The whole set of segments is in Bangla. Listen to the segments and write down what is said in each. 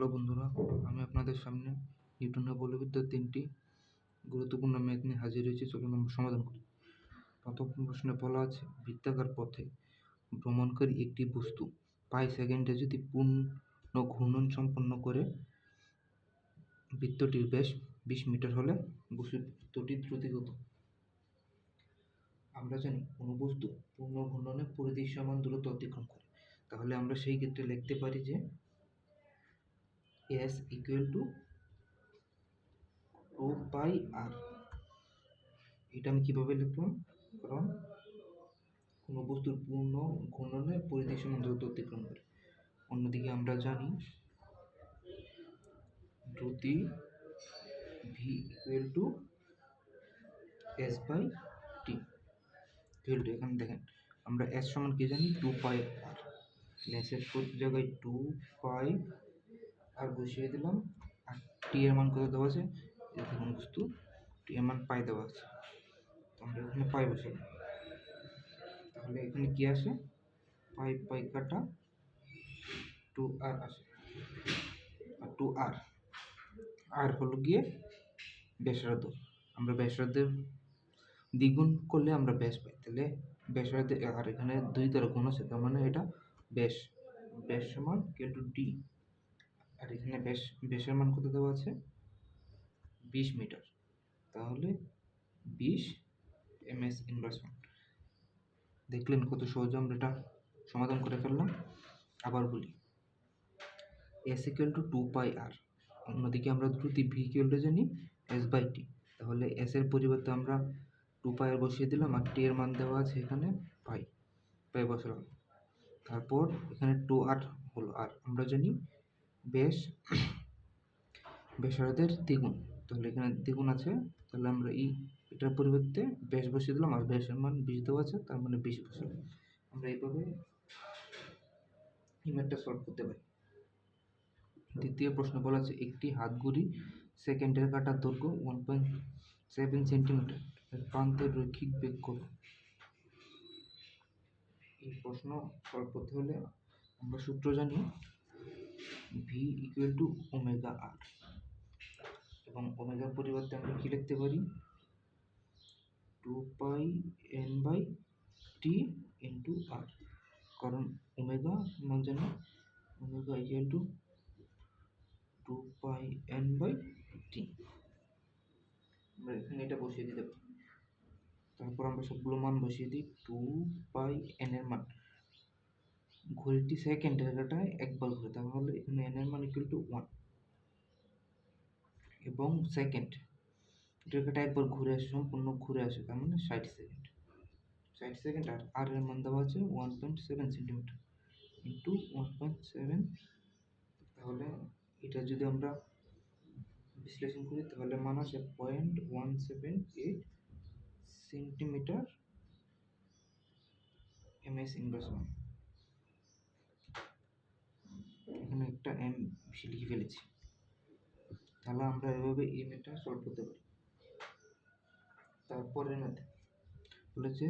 হ্যালো বন্ধুরা, আমি আপনাদের সামনে নিউটনের বলবিদ্যার তিনটি গুরুত্বপূর্ণ ম্যাথ নিয়ে হাজির হয়েছি। চলুন আমরা সমাধান করি। প্রথম প্রশ্নে বলা আছে, বৃত্তাকার পথে ভ্রমণকারী একটি বস্তু পাই সেকেন্ডে যদি পূর্ণ ঘূর্ণন সম্পন্ন করে, বৃত্তটির ব্যাস বিশ মিটার হলে বস্তুটির দ্রুতি কত আমরা জানি, কোনো বস্তু পূর্ণ ঘূর্ণনে সমান দূরত্ব অতিক্রম করে। তাহলে আমরা সেই ক্ষেত্রে লিখতে পারি যে S equal to two pi R এটা আমি কীভাবে লিখলাম কারণ কোনো বস্তুর পূর্ণ ঘূর্ণনে পরিধি সমান দূরত্ব অতিক্রম করে। অন্যদিকে আমরা জানি দ্রুতি V equal to S by T equal to এখানে দেখেন, আমরা এস সমান কি জানি? টু পাই আর এসের জায়গায় টু পাই আর বসিয়ে দিলাম। আর টি এর মান কত দেওয়া আছে? দেখুন বস্তু টি এর মান পাই দেওয়া আছে। আমরা এখানে পাই বসিয়ে দিই তাহলে এখানে কি আসে? পাই পাই কাটা টু আর আসে। আর টু আর আর হলো গিয়ে ব্যাসার্ধ। আমরা ব্যাসার্ধের দ্বিগুণ করলে আমরা ব্যাস পাই। তাহলে ব্যাসার্ধে আর এখানে দুই দ্বারা গুণ আছে, তার মানে এটা ব্যাস। ব্যাস সমান কে টু ডি আর এখানে ব্যাস ব্যাসের মান কত দেওয়া আছে? বিশ মিটার। তাহলে বিশ এম এস ইনভার্স দেখলেন কত সহজে আমরা এটা সমাধান করে ফেললাম। আবার বলি S equal to two pi R অন্যদিকে আমরা দ্রুতি ভি ইকুয়ালটা জানি এস বাই টি তাহলে এস এর পরিবর্তে আমরা টু পাই আর বসিয়ে দিলাম আর টি এর মান দেওয়া আছে এখানে পাই পাই বসালাম। তারপর এখানে টু আর হলো আর আমরা জানি বেশ ব্যাসার্ধের দ্বিগুণ। তাহলে এখানে দ্বিগুণ আছে। তাহলে আমরা এই এটার পরিবর্তে বেশ বসিয়ে দিলাম। আর ব্যাসের মান বিশ দেওয়া আছে, তার মানে বিশ বসালাম আমরা এইভাবে এই ম্যাথটা সলভ করতে পারি। দ্বিতীয় প্রশ্ন বলা আছে, একটি হাতঘড়ি সেকেন্ডের কাটার দৈর্ঘ্য ওয়ান পয়েন্ট সেভেন সেন্টিমিটার এর প্রান্তের রৈখিক বেগ কত? এই প্রশ্ন সলভ করতে হলে আমরা সূত্র জানি। V equal to omega R এবং ওমেগার পরিবর্তে আমরা কী লিখতে পারি? Two pi N by T into R কারণ ওমেগা মান জানি omega equal to two pi N by T আমরা এখানে এটা বসিয়ে দিতে পারি। তারপর আমরা সবগুলো মান বসিয়ে দিই। টু পাই এন এর মান। ঘড়িটি সেকেন্ডের কাটায় একবার ঘুরে, তাহলে এখানে এন এর মান ইকুয়াল টু ওয়ান এবং সেকেন্ড কাটা একবার ঘুরে আসে, সম্পূর্ণ ঘুরে আসে, তার মানে ষাট সেকেন্ড ষাট সেকেন্ড আর আর এর মান দেওয়া আছে one point seven centimetre into one point seven তাহলে এটা যদি আমরা বিশ্লেষণ করি, তাহলে মান আসে point one seven eight centimetre M S inverse one এখানে একটা এম লিখে ফেলেছি। তাহলে আমরা এভাবে এই ম্যাথটা সলভ করতে পারি। তারপরের ম্যাথ বলেছে,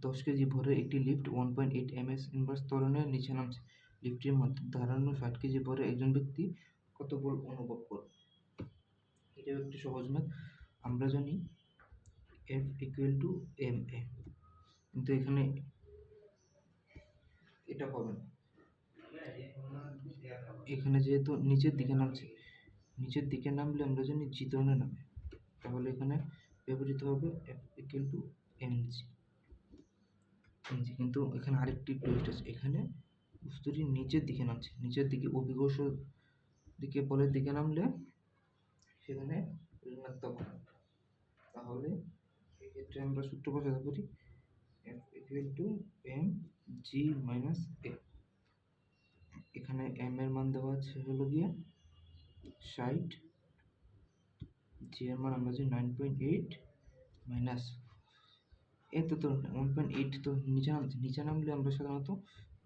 দশ কেজি ভরে একটি lift one point eight M S inverse ত্বরণের নিচে নামছে। লিফটের মধ্যে ধারানো ষাট কেজি ভরে একজন ব্যক্তি কত বল অনুভব করবে? এটাও একটি সহজ ম্যাথ আমরা জানি F equal to M A কিন্তু এখানে এটা হবে না। এখানে যেহেতু নিচের দিকে নামছে, নিচের দিকে নামলে আমরা জানি জি ধরনের নামে। তাহলে এখানে ব্যবহৃত হবে F equal to M G M G কিন্তু এখানে আরেকটি টুইস্ট আছে। এখানে বস্তুটি নিচের দিকে নামছে। নিচের দিকে অভিঘর্ষ দিকে বলের দিকে নামলে সেখানে ঋণাত্মক তাহলে এক্ষেত্রে আমরা সূত্র বসাতে পারি F equal to M G minus A এখানে এম এর মান দেওয়া আছে হলো গিয়ে ষাট জি এর মান আমরা যে nine point eight minus A তো ওয়ান পয়েন্ট এইট তো নিচে নামছে নিচে নামলে আমরা সাধারণত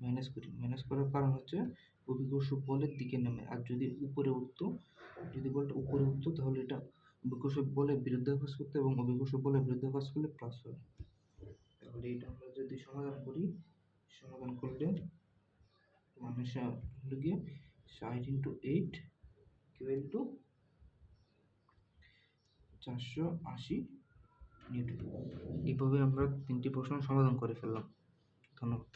মাইনাস করি। মাইনাস করার কারণ হচ্ছে অভিকর্ষ বলের দিকে নামে। আর যদি উপরে উঠতো, যদি বলটা উপরে উঠতো তাহলে এটা অভিকর্ষ বিরুদ্ধে কাজ করতো এবং অভিকর্ষ বিরুদ্ধে কাজ করলে প্লাস হবে। তাহলে এটা আমরা যদি সমাধান করি, সমাধান করলে মানুষের হলো গিয়ে ষাট ইন্টু এইট ইকুয়াল টু চারশো আশি নিউটন। এইভাবে আমরা তিনটি প্রশ্ন সমাধান করে ফেললাম। ধন্যবাদ।